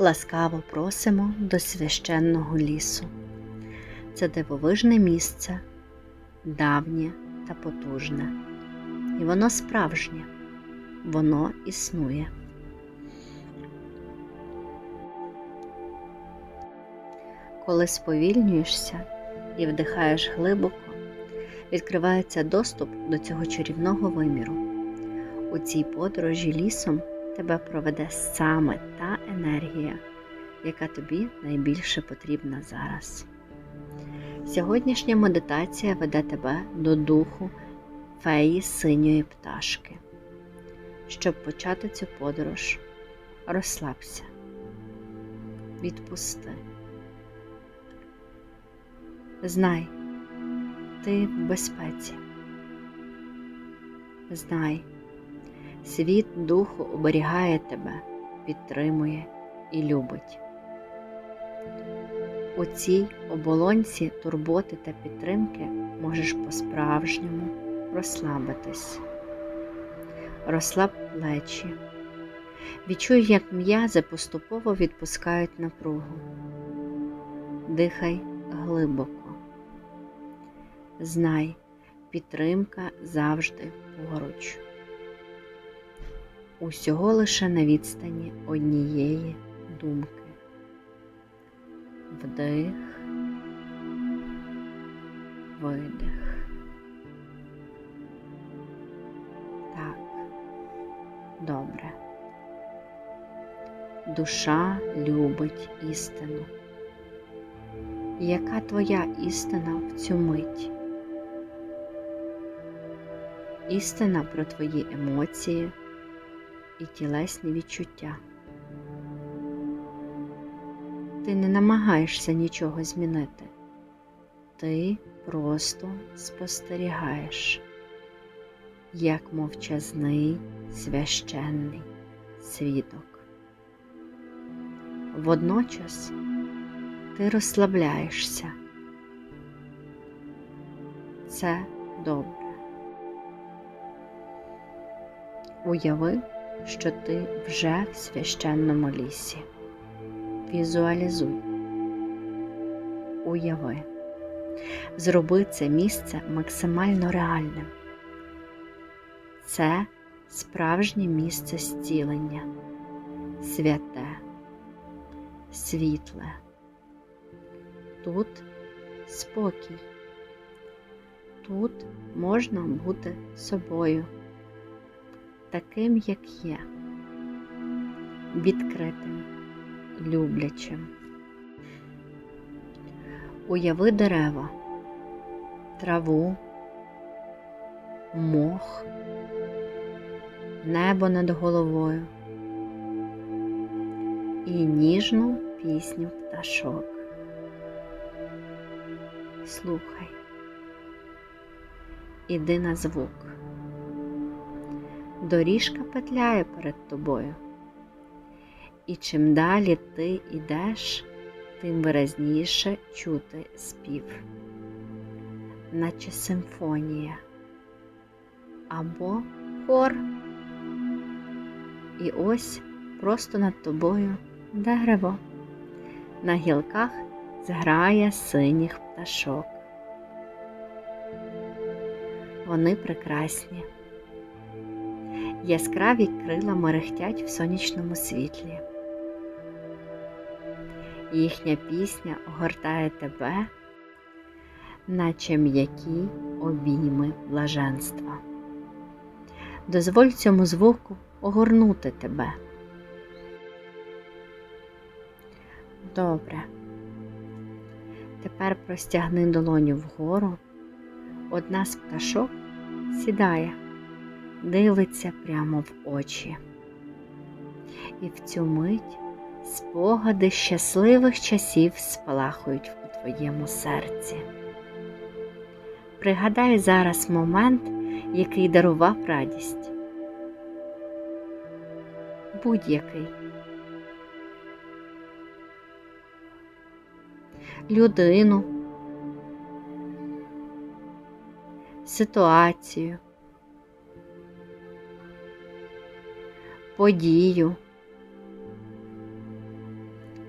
Ласкаво просимо до священного лісу. Це дивовижне місце, давнє та потужне. І воно справжнє, воно існує. Коли сповільнюєшся і вдихаєш глибоко, відкривається доступ до цього чарівного виміру. У цій подорожі лісом тебе проведе саме та енергія, яка тобі найбільше потрібна зараз. Сьогоднішня медитація веде тебе до духу феї синьої пташки. Щоб почати цю подорож, розслабся, відпусти. Знай, ти в безпеці. Знай, світ духу оберігає тебе, підтримує і любить. У цій оболонці турботи та підтримки можеш по-справжньому розслабитись. Розслаб плечі. Відчуй, як м'язи поступово відпускають напругу. Дихай глибоко. Знай, підтримка завжди поруч. Усього лише на відстані однієї думки. Вдих, видих. Так, добре. Душа любить істину. Яка твоя істина в цю мить? Істина про твої емоції і тілесні відчуття. Ти не намагаєшся нічого змінити. Ти просто спостерігаєш, як мовчазний священний свідок. Водночас ти розслабляєшся. Це добре. Уяви, що ти вже в священному лісі. Візуалізуй. Уяви. Зроби це місце максимально реальним. Це справжнє місце зцілення, святе, світле. Тут спокій. Тут можна бути собою, таким, як є, відкритим, люблячим. Уяви дерева, траву, мох, небо над головою і ніжну пісню пташок. Слухай, іди на звук. Доріжка петляє перед тобою. І чим далі ти йдеш, тим виразніше чути спів, наче симфонія або хор. І ось просто над тобою дерево. На гілках зграє синіх пташок. Вони прекрасні. Яскраві крила мерехтять в сонячному світлі. Їхня пісня огортає тебе, наче м'які обійми блаженства. Дозволь цьому звуку огорнути тебе. Добре. Тепер простягни долоню вгору. Одна з пташок сідає, дивиться прямо в очі. І в цю мить спогади щасливих часів спалахують у твоєму серці. Пригадай зараз момент, який дарував радість. Будь-який. Людину, ситуацію, подію,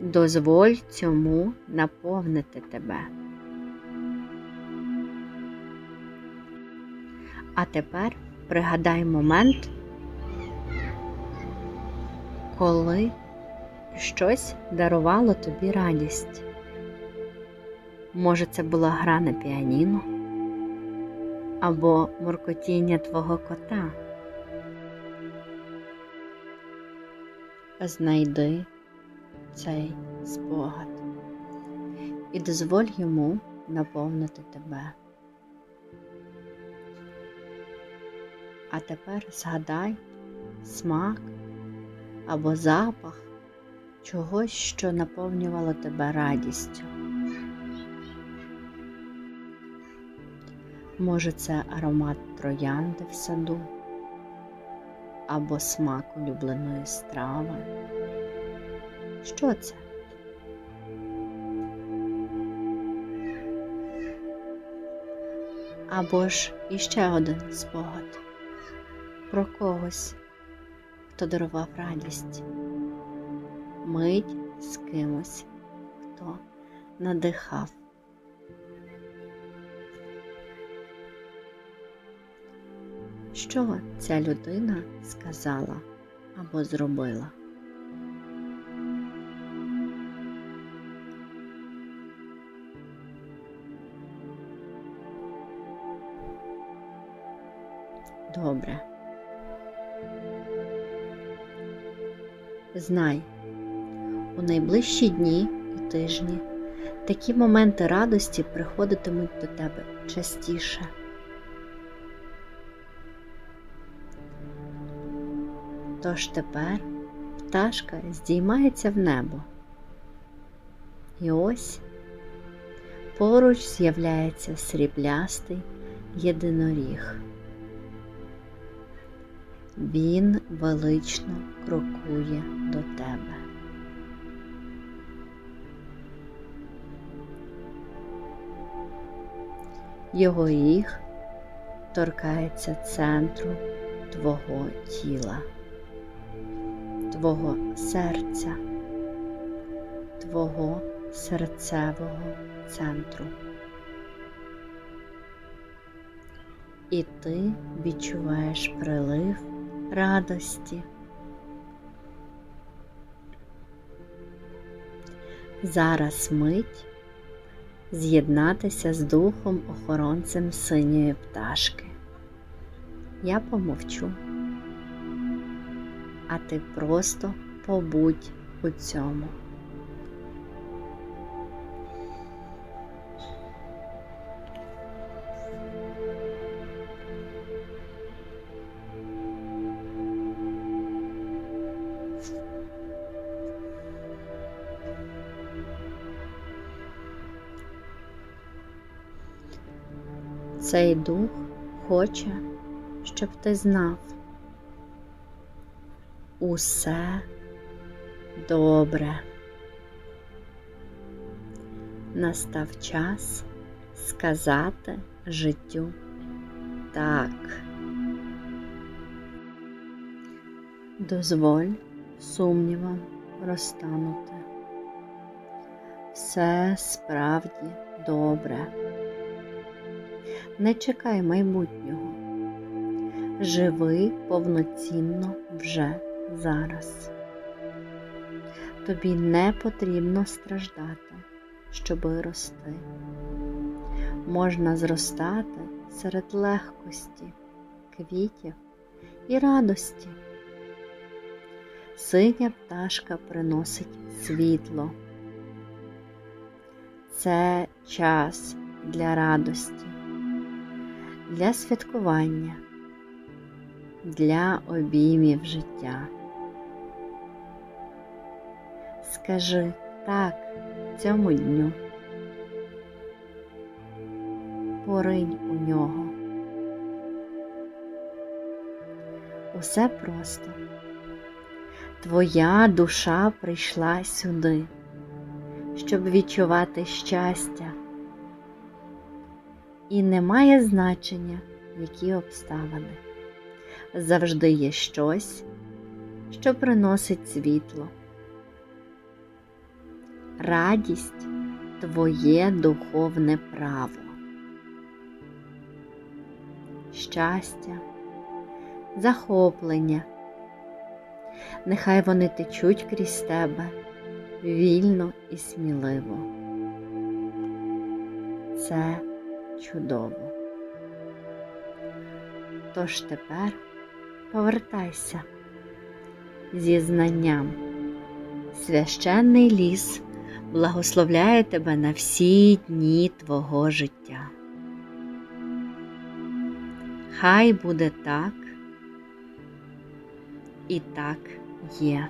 Дозволь цьому наповнити тебе. А тепер пригадай момент, коли щось дарувало тобі радість. Може, це була гра на піаніно або муркотіння твого кота. Знайди цей спогад і дозволь йому наповнити тебе. А тепер згадай смак або запах чогось, що наповнювало тебе радістю. Може, це аромат троянди в саду або смак улюбленої страви. Що це? Або ж іще один спогад про когось, хто дарував радість, мить з кимось, хто надихав. Що ця людина сказала або зробила? Добре. Знай, у найближчі дні і тижні такі моменти радості приходитимуть до тебе частіше. Тож тепер пташка здіймається в небо. І ось поруч з'являється сріблястий єдиноріг. Він велично крокує до тебе. Його ріг торкається центру твого тіла, твого серця, твого серцевого центру. І ти відчуваєш прилив радості. Зараз мить з'єднатися з духом охоронцем синьої пташки. Я помовчу, а ти просто побудь у цьому. Цей дух хоче, щоб ти знав. Усе добре. Настав час сказати життю так. Дозволь сумнівам розтанути. Все справді добре. Не чекай майбутнього. Живи повноцінно вже зараз. Тобі не потрібно страждати, щоби рости. Можна зростати серед легкості, квітів і радості. Синя пташка приносить світло. Це час для радості для святкування, для обіймів життя. Скажи так цьому дню. Поринь у нього. Усе просто. Твоя душа прийшла сюди, щоб відчувати щастя. І не має значення, які обставини. Завжди є щось, що приносить світло. Радість твоє духовне право. Щастя, захоплення. Нехай вони течуть крізь тебе вільно і сміливо. Це чудово. Тож тепер повертайся зі знанням. Священний ліс благословляє тебе на всі дні твого життя. Хай буде так, і так є.